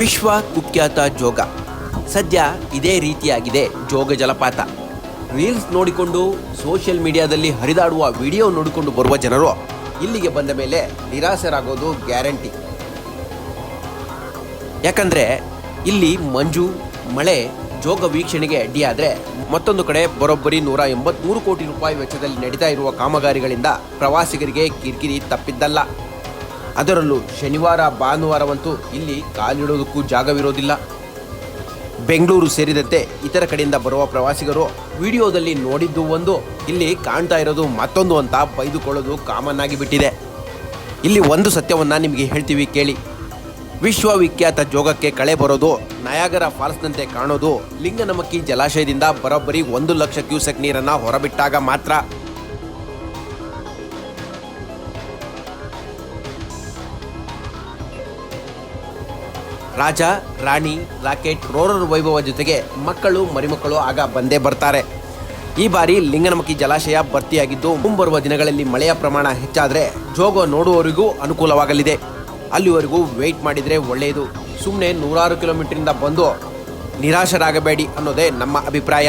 ವಿಶ್ವ ಕುಖ್ಯಾತ ಜೋಗ. ಸದ್ಯ ಇದೇ ರೀತಿಯಾಗಿದೆ ಜೋಗ ಜಲಪಾತ. ರೀಲ್ಸ್ ನೋಡಿಕೊಂಡು ಸೋಷಿಯಲ್ ಮೀಡಿಯಾದಲ್ಲಿ ಹರಿದಾಡುವ ವಿಡಿಯೋ ನೋಡಿಕೊಂಡು ಬರುವ ಜನರು ಇಲ್ಲಿಗೆ ಬಂದ ಮೇಲೆ ನಿರಾಸರಾಗೋದು ಗ್ಯಾರಂಟಿ. ಯಾಕಂದ್ರೆ ಇಲ್ಲಿ ಮಂಜು, ಮಳೆ, ಜೋಗ ವೀಕ್ಷಣೆಗೆ ಅಡ್ಡಿಯಾದರೆ ಮತ್ತೊಂದು ಕಡೆ ಬರೋಬ್ಬರಿ ನೂರ ಎಂಬತ್ಮೂರು ಕೋಟಿ ರೂಪಾಯಿ ವೆಚ್ಚದಲ್ಲಿ ನಡೀತಾ ಇರುವ ಕಾಮಗಾರಿಗಳಿಂದ ಪ್ರವಾಸಿಗರಿಗೆ ಕಿರಿಕಿರಿ ತಪ್ಪಿದ್ದಲ್ಲ. ಅದರಲ್ಲೂ ಶನಿವಾರ, ಭಾನುವಾರವಂತೂ ಇಲ್ಲಿ ಕಾಲಿಡೋದಕ್ಕೂ ಜಾಗವಿರೋದಿಲ್ಲ. ಬೆಂಗಳೂರು ಸೇರಿದಂತೆ ಇತರ ಕಡೆಯಿಂದ ಬರುವ ಪ್ರವಾಸಿಗರು ವಿಡಿಯೋದಲ್ಲಿ ನೋಡಿದ್ದು ಒಂದು, ಇಲ್ಲಿ ಕಾಣ್ತಾ ಇರೋದು ಮತ್ತೊಂದು ಅಂತ ಬೈದುಕೊಳ್ಳೋದು ಕಾಮನ್ ಆಗಿಬಿಟ್ಟಿದೆ. ಇಲ್ಲಿ ಒಂದು ಸತ್ಯವನ್ನು ನಿಮಗೆ ಹೇಳ್ತೀವಿ ಕೇಳಿ. ವಿಶ್ವವಿಖ್ಯಾತ ಜೋಗಕ್ಕೆ ಕಳೆ ಬರೋದು, ನಯಾಗರ ಫಾಲ್ಸ್ನಂತೆ ಕಾಣೋದು, ಲಿಂಗನಮಕ್ಕಿ ಜಲಾಶಯದಿಂದ ಬರೋಬ್ಬರಿ ಒಂದು ಲಕ್ಷ ಕ್ಯೂಸೆಕ್ ನೀರನ್ನು ಹೊರಬಿಟ್ಟಾಗ ಮಾತ್ರ. ರಾಜ, ರಾಣಿ, ರಾಕೆಟ್, ರೋರರ್ ವೈಭವ ಜೊತೆಗೆ ಮಕ್ಕಳು, ಮರಿಮಕ್ಕಳು ಆಗ ಬಂದೇ ಬರ್ತಾರೆ. ಈ ಬಾರಿ ಲಿಂಗನಮಕ್ಕಿ ಜಲಾಶಯ ಭರ್ತಿಯಾಗಿದ್ದು, ಮುಂಬರುವ ದಿನಗಳಲ್ಲಿ ಮಳೆಯ ಪ್ರಮಾಣ ಹೆಚ್ಚಾದರೆ ಜೋಗ ನೋಡುವವರಿಗೂ ಅನುಕೂಲವಾಗಲಿದೆ. ಅಲ್ಲಿವರೆಗೂ ವೆಯ್ಟ್ ಮಾಡಿದರೆ ಒಳ್ಳೆಯದು. ಸುಮ್ಮನೆ ನೂರಾರು ಕಿಲೋಮೀಟರಿಂದ ಬಂದು ನಿರಾಶರಾಗಬೇಡಿ ಅನ್ನೋದೇ ನಮ್ಮ ಅಭಿಪ್ರಾಯ.